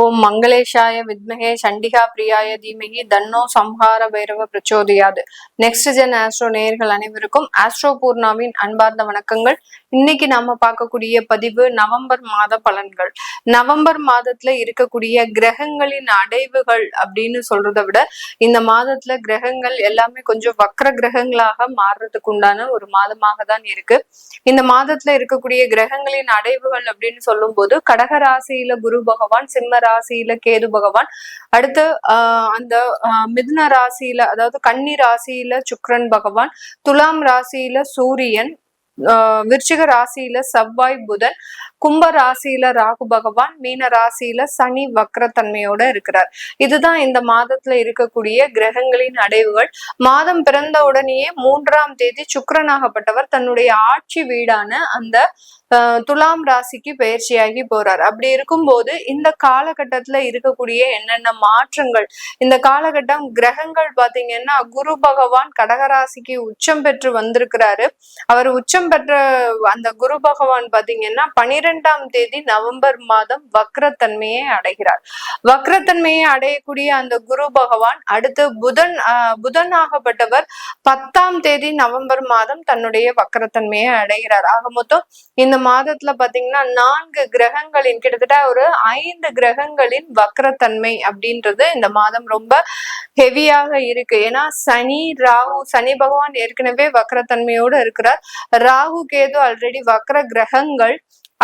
ஓம் மங்களேஷாய வித்மகே சண்டிகா பிரியாய தீமகி தன்னோ சம்ஹார பைரவ பிரச்சோதியாது. நெக்ஸ்ட் ஜென் ஆஸ்ட்ரோ நேயர்கள் அனைவருக்கும் ஆஸ்ட்ரோ பூர்ணாவின் அன்பார்ந்த வணக்கங்கள். இன்னைக்கு நாம பார்க்கக்கூடிய பதிவு நவம்பர் மாத பலன்கள். நவம்பர் மாதத்துல இருக்கக்கூடிய கிரகங்களின் அடைவுகள் அப்படின்னு சொல்றதை விட இந்த மாதத்துல கிரகங்கள் எல்லாமே கொஞ்சம் வக்ர கிரகங்களாக மாறுறதுக்கு உண்டான ஒரு மாதமாக தான் இருக்கு. இந்த மாதத்துல இருக்கக்கூடிய கிரகங்களின் அடைவுகள் அப்படின்னு சொல்லும் போது கடக ராசியில குரு பகவான் சிம்ம ராசியில கேது பகவான். அடுத்து ஆஹ் அந்த மிதுன ராசியில அதாவது கன்னி ராசியில சுக்ரன் பகவான் துலாம் ராசியில சூரியன் விருச்சிக ராசியில செவ்வாய் புதன். கும்ப ராசியில ராகு பகவான் மீன ராசியில சனி வக்ரத்தன்மையோட இருக்கிறார். இதுதான் இந்த மாதத்துல இருக்கக்கூடிய கிரகங்களின் அடைவுகள். மாதம் பிறந்த உடனேயே மூன்றாம் தேதி சுக்கரனாகப்பட்டவர் தன்னுடைய ஆட்சி வீடான அந்த துலாம் ராசிக்கு பயிற்சியாகி போறார். அப்படி இருக்கும்போது இந்த காலகட்டத்துல இருக்கக்கூடிய என்னென்ன மாற்றங்கள் இந்த காலகட்டம் கிரகங்கள் பாத்தீங்கன்னா குரு பகவான் கடகராசிக்கு உச்சம் பெற்று வந்திருக்கிறாரு. அவர் உச்சம் பெற்ற அந்த குரு பகவான் பாத்தீங்கன்னா பனிரெண்டாம் தேதி நவம்பர் மாதம் வக்ரத்தன்மையை அடைகிறார். வக்ரத்தன்மையை அடையக்கூடிய அந்த குரு பகவான் அடுத்து புதன் புதன் ஆகப்பட்டவர் பத்தாம் தேதி நவம்பர் மாதம் தன்னுடைய வக்ரத்தன்மையை அடைகிறார். ஆக மொத்தம் இந்த மாதத்துல பாத்தீங்கன்னா நான்கு கிரகங்களின் கிட்டத்தட்ட ஒரு ஐந்து கிரகங்களின் வக்ரத்தன்மை அப்படின்றது இந்த மாதம் ரொம்ப ஹெவியாக இருக்கு. ஏன்னா சனி ராகு சனி பகவான் ஏற்கனவே வக்ரத்தன்மையோடு இருக்கிறார். ராகு கேது ஆல்ரெடி வக்ர கிரகங்கள்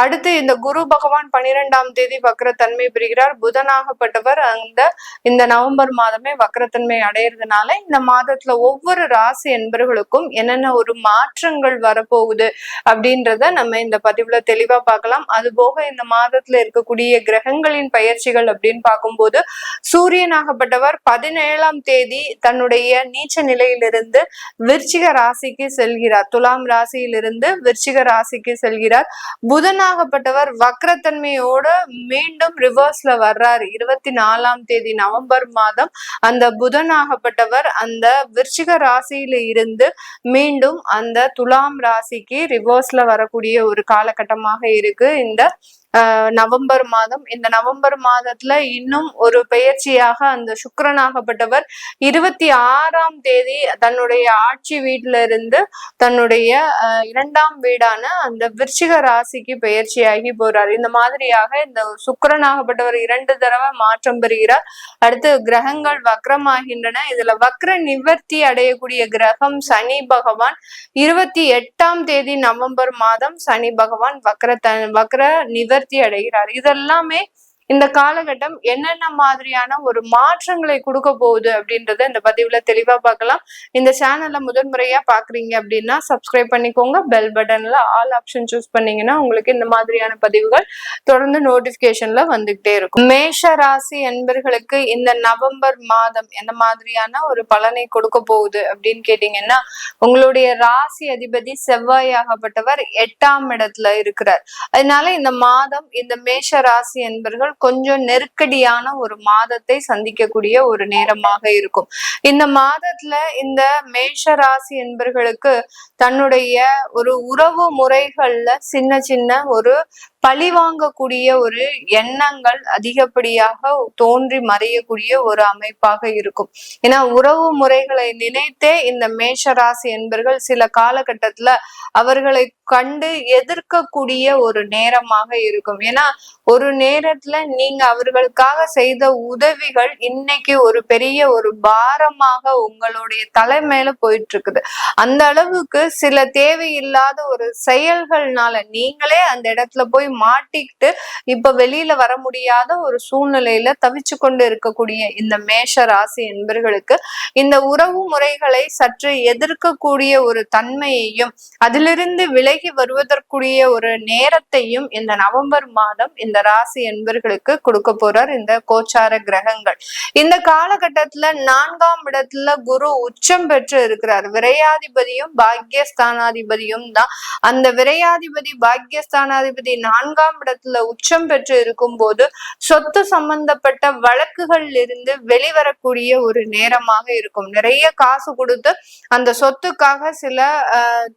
அடுத்து இந்த குரு பகவான் பனிரெண்டாம் தேதி வக்ரத்தன்மை பெறுகிறார். புதனாகப்பட்டவர் அந்த இந்த நவம்பர் மாதமே வக்ரத்தன்மை அடையிறதுனால இந்த மாதத்துல ஒவ்வொரு ராசி என்பர்களுக்கும் என்னென்ன ஒரு மாற்றங்கள் வரப்போகுது அப்படின்றத நம்ம இந்த பதிவுல தெளிவா பார்க்கலாம். அது போக இந்த மாதத்துல இருக்கக்கூடிய கிரகங்களின் பயிற்சிகள் அப்படின்னு பார்க்கும்போது சூரியனாகப்பட்டவர் பதினேழாம் தேதி தன்னுடைய நீச்ச நிலையிலிருந்து விருச்சிக ராசிக்கு செல்கிறார். துலாம் ராசியிலிருந்து விருச்சிக ராசிக்கு செல்கிறார். புதனா ஆகப்பட்டவர் வக்ரத்தன்மையோட மீண்டும் ரிவர்ஸ்ல வர்றாரு. இருபத்தி நாலாம் தேதி நவம்பர் மாதம் அந்த புதனாகப்பட்டவர் அந்த விருச்சிக ராசியில இருந்து மீண்டும் அந்த துலாம் ராசிக்கு ரிவர்ஸ்ல வரக்கூடிய ஒரு காலகட்டமாக இருக்கு. இந்த நவம்பர் மாதம். இந்த நவம்பர் மாதத்துல இன்னும் ஒரு பெயர்ச்சியாக அந்த சுக்கரனாகப்பட்டவர் இருபத்தி ஆறாம் தேதி தன்னுடைய ஆட்சி வீட்டுல இருந்து தன்னுடைய இரண்டாம் வீடான அந்த விருச்சிக ராசிக்கு பெயர்ச்சியாகி போறார். இந்த மாதிரியாக இந்த சுக்கரனாகப்பட்டவர் இரண்டு தடவை மாற்றம் பெறுகிறார். அடுத்து கிரகங்கள் வக்ரமாகின்றன. இதுல வக்ர நிவர்த்தி அடையக்கூடிய கிரகம் சனி பகவான். இருபத்தி எட்டாம் தேதி நவம்பர் மாதம் சனி பகவான் வக்ர வக்ர நிவர் நிவர்த்தி அடைகிறார் இதெல்லாமே இந்த காலகட்டம் என்னென்ன மாதிரியான ஒரு மாற்றங்களை கொடுக்க போகுது அப்படின்றத இந்த பதிவுல தெளிவா பார்க்கலாம். இந்த சேனல்ல முதன்முறையா பாக்குறீங்க அப்படின்னா சப்ஸ்கிரைப் பண்ணிக்கோங்க. பெல் பட்டன்ல ஆல் ஆப்ஷன் சூஸ் பண்ணீங்கன்னா உங்களுக்கு இந்த மாதிரியான பதிவுகள் தொடர்ந்து நோட்டிபிகேஷன்ல வந்துகிட்டே இருக்கும். மேஷ ராசி என்பர்களுக்கு இந்த நவம்பர் மாதம் எந்த மாதிரியான ஒரு பலனை கொடுக்க போகுது அப்படின்னு கேட்டீங்கன்னா உங்களுடைய ராசி அதிபதி செவ்வாயாகப்பட்டவர் எட்டாம் இடத்துல இருக்கிறார். அதனால இந்த மாதம் இந்த மேஷ ராசி என்பர்கள் கொஞ்சம் நெருக்கடியான ஒரு மாதத்தை சந்திக்கக்கூடிய ஒரு நேரமாக இருக்கும். இந்த மாதத்துல இந்த மேஷ ராசி என்பர்களுக்கு தன்னுடைய ஒரு உறவு முறைகள்ல சின்ன சின்ன ஒரு பழி வாங்கக்கூடிய ஒரு எண்ணங்கள் அதிகப்படியாக தோன்றி மறையக்கூடிய ஒரு அமைப்பாக இருக்கும். ஏன்னா உறவு முறைகளை நினைத்தே இந்த மேஷராசி என்பர்கள் சில காலகட்டத்துல அவர்களை கண்டு எதிர்க்கக்கூடிய ஒரு நேரமாக இருக்கும். ஏன்னா ஒரு நேரத்துல நீங்க அவர்களுக்காக செய்த உதவிகள் இன்னைக்கு ஒரு பெரிய ஒரு பாரமாக உங்களுடைய தலைமையில போயிட்டு இருக்குது அந்த அளவுக்கு சில தேவையில்லாத ஒரு செயல்கள்னால நீங்களே அந்த இடத்துல போய் மாட்டிக்கிட்டு இப்ப வெளியில வர முடியாத ஒரு சூழ்நிலையில தவிச்சு கொண்டு இருக்கக்கூடிய இந்த மேஷ ராசி என்பர்களுக்கு இந்த உறவு முறைகளை சற்று எதிர்க்கக்கூடிய ஒரு தன்மையையும் அதிலிருந்து விலகி வருவதற்குரிய ஒரு நேரத்தையும் இந்த நவம்பர் மாதம் இந்த ராசி என்பர்களுக்கு கொடுக்க போறார் இந்த கோச்சார கிரகங்கள். இந்த காலகட்டத்துல நான்காம் இடத்துல குரு உச்சம் பெற்று இருக்கிறார். விரையாதிபதியும் பாக்யஸ்தானாதிபதியும் தான். அந்த விரையாதிபதி பாக்யஸ்தானாதிபதி நான்காம் இடத்துல உச்சம் பெற்று இருக்கும் போது சொத்து சம்பந்தப்பட்ட வழக்குகள் இருந்து வெளிவரக்கூடிய ஒரு நேரமாக இருக்கும். நிறைய காசு கொடுத்து அந்த சொத்துக்காக சில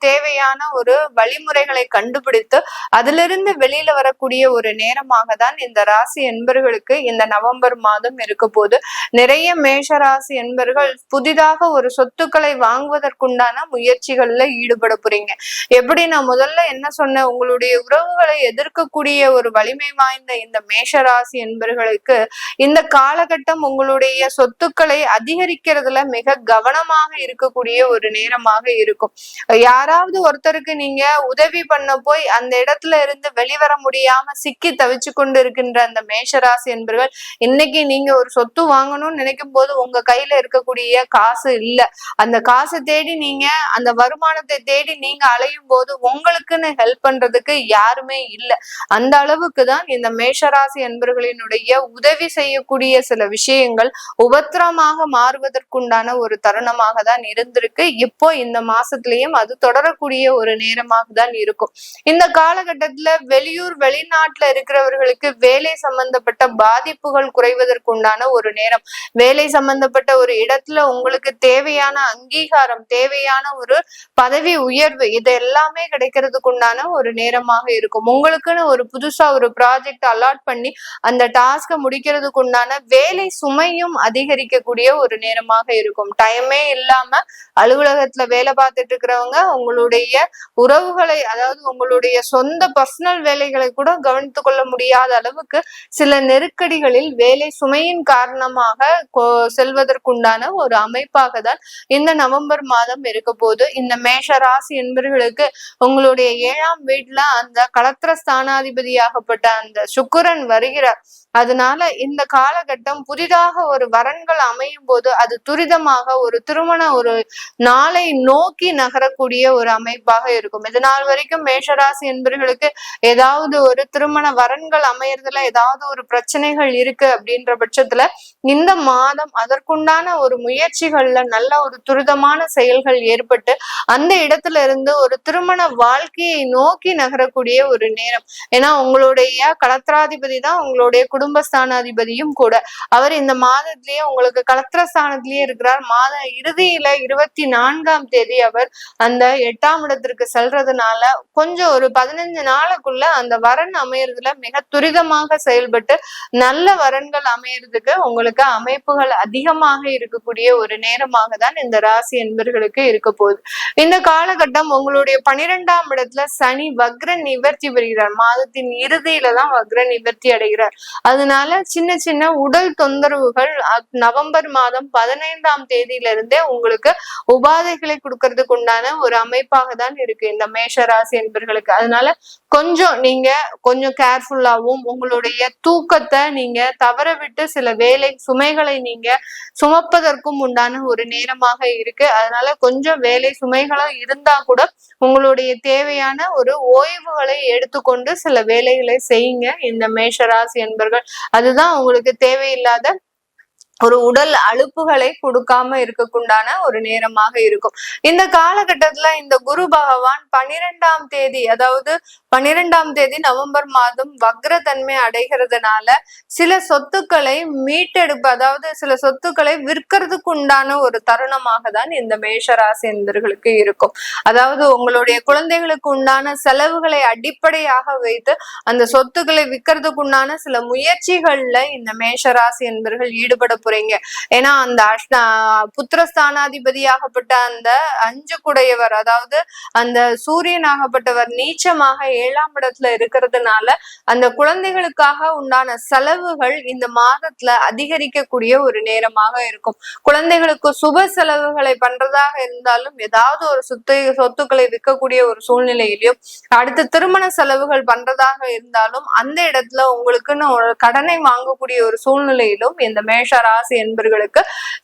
தேவையான ஒரு வழிமுறைகளை கண்டுபிடித்து அதிலிருந்து வெளியில வரக்கூடிய ஒரு நேரமாக தான் இந்த ராசி ராசி என்பர்களுக்கு இந்த நவம்பர் மாதம் இருக்க போது நிறைய மேஷராசி என்பர்கள் புதிதாக ஒரு சொத்துக்களை வாங்குவதற்குண்டான முயற்சிகள்ல ஈடுபட போறீங்க. எப்படி நான் முதல்ல என்ன சொன்னேன் உங்களுடைய உறவுகளை எதிர்க்கக்கூடிய ஒரு வலிமை வாய்ந்த இந்த மேஷராசி என்பர்களுக்கு இந்த காலகட்டம் உங்களுடைய சொத்துக்களை அதிகரிக்கிறதுல மிக கவனமாக இருக்கக்கூடிய ஒரு நேரமாக இருக்கும். யாராவது ஒருத்தருக்கு நீங்க உதவி பண்ண போய் அந்த இடத்துல இருந்து வெளிவர முடியாம சிக்கி தவிச்சு கொண்டு இருக்கின்ற அந்த மேஷராசி என்பர்கள் இன்னைக்கு நீங்க ஒரு சொத்து வாங்கணும்னு நினைக்கும் போது உங்க கையில இருக்கக்கூடிய காசு இல்ல. அந்த காசை தேடி நீங்க அந்த வருமானத்தை தேடி நீங்க அலையும் போது உங்களுக்குன்னு ஹெல்ப் பண்றதுக்கு யாருமே இல்ல. அந்த அளவுக்கு தான் இந்த மேஷராசி என்பர்களினுடைய உதவி செய்யக்கூடிய சில விஷயங்கள் உபத்திரமாக மாறுவதற்குண்டான ஒரு தருணமாக தான் இருந்திருக்கு. இப்போ இந்த மாசத்துலயும் அது தொடரக்கூடிய ஒரு நேரமாக தான் இருக்கும். இந்த காலகட்டத்துல வெளியூர் வெளிநாட்டுல இருக்கிறவர்களுக்கு வேலை சம்பந்தப்பட்ட பாதிப்புகள் குறைவதற்குண்டான ஒரு நேரம். வேலை சம்பந்தப்பட்ட ஒரு இடத்துல உங்களுக்கு தேவையான அங்கீகாரம் தேவையான ஒரு பதவி உயர்வு இது எல்லாமே கிடைக்கிறதுக்கு உண்டான ஒரு நேரமாக இருக்கும். உங்களுக்குன்னு ஒரு புதுசா ஒரு ப்ராஜெக்ட் அலாட் பண்ணி அந்த டாஸ்கை முடிக்கிறதுக்கு உண்டான வேலை சுமையும் அதிகரிக்கக்கூடிய ஒரு நேரமாக இருக்கும். டைமே இல்லாம அலுவலகத்துல வேலை பார்த்துட்டு இருக்கிறவங்க உங்களுடைய உறவுகளை அதாவது உங்களுடைய சொந்த பர்சனல் வேலைகளை கூட கவனித்துக் கொள்ள முடியாத அளவுக்கு சில நெருக்கடிகளில் வேலை சுமையின் காரணமாக செல்வதற்குண்டான ஒரு அமைப்பாக தான் இந்த நவம்பர் மாதம் இருக்க போது இந்த மேஷ ராசி என்பவர்களுக்கு உங்களுடைய ஏழாம் வீட்டுல அந்த கலத்திர ஸ்தானாதிபதியாகப்பட்ட அந்த சுக்கரன் வருகிறார். அதனால இந்த காலகட்டம் புதிதாக ஒரு வரன்கள் அமையும் போது அது துரிதமாக ஒரு திருமண ஒரு நாளை நோக்கி நகரக்கூடிய ஒரு அமைப்பாக இருக்கும். இது நாள் வரைக்கும் மேஷராசி என்பவர்களுக்கு ஏதாவது ஒரு திருமண வரன்கள் அமையறதுல ஏதாவது ஒரு பிரச்சனைகள் இருக்கு அப்படின்ற பட்சத்துல இந்த மாதம் அதற்குண்டான ஒரு முயற்சிகள்ல நல்ல ஒரு துரிதமான செயல்கள் ஏற்பட்டு அந்த இடத்துல இருந்து ஒரு திருமண வாழ்க்கையை நோக்கி நகரக்கூடிய ஒரு நேரம். ஏன்னா உங்களுடைய கலத்திராதிபதி தான் உங்களுடைய குடும்பஸ்தானாதிபதியும் கூட. அவர் இந்த மாதத்திலேயே உங்களுக்கு கலத்திரஸ்தானத்திலேயே இருக்கிறார். மாத இறுதியில இருபத்தி நான்காம் தேதி அவர் அந்த எட்டாம் இடத்திற்கு செல்றதுனால கொஞ்சம் ஒரு பதினஞ்சு நாளுக்குள்ள அந்த வரன் அமையறதுல மிக துரிதமாக செயல்பட்டு நல்ல வரன்கள் அமையறதுக்கு உங்களுக்கு அமைப்புகள் அதிகமாக இருக்கக்கூடிய ஒரு நேரமாக தான் இந்த ராசி என்பர்களுக்கு இருக்க போகுது. இந்த காலகட்டம் உங்களுடைய பனிரெண்டாம் இடத்துல சனி வக்ர நிவர்த்தி பெறுகிறார். மாதத்தின் இறுதியில தான் வக்ர நிவர்த்தி அடைகிறார். அதனால சின்ன சின்ன உடல் தொந்தரவுகள் நவம்பர் மாதம் பதினைந்தாம் தேதியில இருந்தே உங்களுக்கு உபாதைகளை கொடுக்கறதுக்கு உண்டான ஒரு அமைப்பாக தான் இருக்கு இந்த மேஷ ராசி என்பர்களுக்கு. அதனால கொஞ்சம் நீங்க கொஞ்சம் கேர்ஃபுல்லாகவும் உங்களுடைய தூக்கத்தை நீங்க தவற விட்டு சில வேலை சுமைகளை நீங்க சுமப்பதற்கும் உண்டான ஒரு நேரமாக இருக்கு. அதனால கொஞ்சம் வேலை சுமைகளும் இருந்தா கூட உங்களுடைய தேவையான ஒரு ஓய்வுகளை எடுத்துக்கொண்டு சில வேலைகளை செய்யுங்க. இந்த மேஷராசி என்பர்கள் அதுதான் உங்களுக்கு தேவையில்லாத ஒரு உடல் அழுப்புகளை கொடுக்காம இருக்கக்குண்டான ஒரு நேரமாக இருக்கும். இந்த காலகட்டத்துல இந்த குரு பகவான் பனிரெண்டாம் தேதி அதாவது பனிரெண்டாம் தேதி நவம்பர் மாதம் வக்ரத்தன்மை அடைகிறதுனால சில சொத்துக்களை மீட்டெடுப்பு அதாவது சில சொத்துக்களை விற்கிறதுக்கு உண்டான ஒரு தருணமாக தான் இந்த மேஷராசி என்பர்களுக்கு இருக்கும். அதாவது உங்களுடைய குழந்தைகளுக்கு உண்டான செலவுகளை அடிப்படையாக வைத்து அந்த சொத்துக்களை விற்கிறதுக்கு உண்டான சில முயற்சிகள்ல இந்த மேஷராசி என்பர்கள் ஈடுபட போறீங்க. ஏன்னா அந்த புத்திரஸ்தானாதிபதியாகப்பட்ட அந்த அஞ்சு குடையவர் அதாவது அந்த சூரியனாகப்பட்டவர் நீச்சமாக ஏழாம் இடத்துல இருக்கிறதுனால அந்த குழந்தைகளுக்காக உண்டான செலவுகள் இந்த மாதத்துல அதிகரிக்கக்கூடிய ஒரு நேரமாக இருக்கும். குழந்தைகளுக்கு சுப செலவுகளை பண்றதாக இருந்தாலும் ஏதாவது ஒரு சொத்து சொத்துக்களை விற்கக்கூடிய ஒரு சூழ்நிலையிலையும் அடுத்து திருமண செலவுகள் பண்றதாக இருந்தாலும் அந்த இடத்துல உங்களுக்குன்னு ஒரு கடனை வாங்கக்கூடிய ஒரு சூழ்நிலையிலும் இந்த மேஷ ராசி என்பர்களுக்கு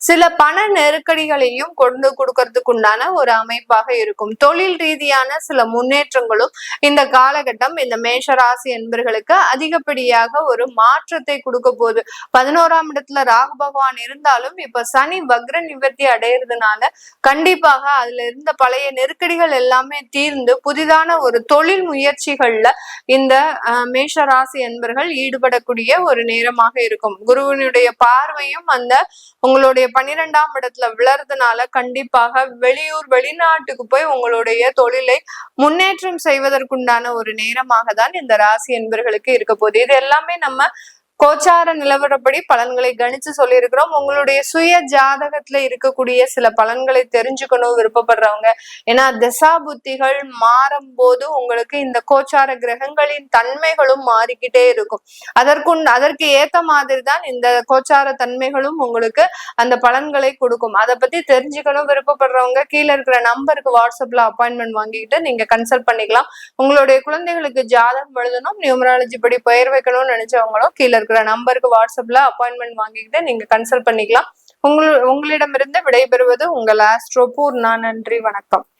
சில பண நெருக்கடிகளையும் கொண்டு கொடுக்கறதுக்கு உண்டான ஒரு அமைப்பாக இருக்கும். தொழில் ரீதியான சில முன்னேற்றங்களும் இந்த காலகட்டம் இந்த மேஷராசி என்பர்களுக்கு அதிகப்படியாக ஒரு மாற்றத்தை கொடுக்க போகுது. பதினோராம் இடத்துல ராகு பகவான் இருந்தாலும் இப்ப சனி வக்ர நிவர்த்தி அடையிறதுனால கண்டிப்பாக அதுல இருந்த பழைய நெருக்கடிகள் எல்லாமே தீர்ந்து புதிதான ஒரு தொழில் முயற்சிகள்ல இந்த மேஷராசி என்பர்கள் ஈடுபடக்கூடிய ஒரு நேரமாக இருக்கும். குருவினுடைய பார்வையும் அந்த உங்களுடைய பன்னிரெண்டாம் இடத்துல விழறதுனால கண்டிப்பாக வெளியூர் வெளிநாட்டுக்கு போய் உங்களுடைய தொழிலை முன்னேற்றம் செய்வதற்குண்டான ஒரு நேரமாக தான் இந்த ராசி என்பர்களுக்கு இருக்க போகுது. இது எல்லாமே நம்ம கோச்சார நிலவரப்படி பலன்களை கணிச்சு சொல்லியிருக்கிறோம். உங்களுடைய சுய ஜாதகத்துல இருக்கக்கூடிய சில பலன்களை தெரிஞ்சுக்கணும் விருப்பப்படுறவங்க. ஏன்னா திசா புத்திகள் மாறும் போது உங்களுக்கு இந்த கோச்சார கிரகங்களின் தன்மைகளும் மாறிக்கிட்டே இருக்கும். அதற்குன் அதற்கு ஏத்த மாதிரி தான் இந்த கோச்சார தன்மைகளும் உங்களுக்கு அந்த பலன்களை கொடுக்கும். அதை பத்தி தெரிஞ்சுக்கணும் விருப்பப்படுறவங்க கீழே இருக்கிற நம்பருக்கு வாட்ஸ்அப்ல அப்பாயின்மெண்ட் வாங்கிக்கிட்டு நீங்க கன்சல்ட் பண்ணிக்கலாம். உங்களுடைய குழந்தைகளுக்கு ஜாதகம் எழுதணும் நியூமராலஜி படி பெயர் வைக்கணும்னு நினைச்சவங்களும் கீழே இருக்கிற நம்பருக்கு வாட்ஸ்அப்ல அப்பாயின்மெண்ட் வாங்கிக்கிட்டு நீங்க கன்சல்ட் பண்ணிக்கலாம். உங்கள் உங்களிடமிருந்து விடைபெறுவது உங்கள் ஆஸ்ட்ரோபூர்ணா நன்றி வணக்கம்.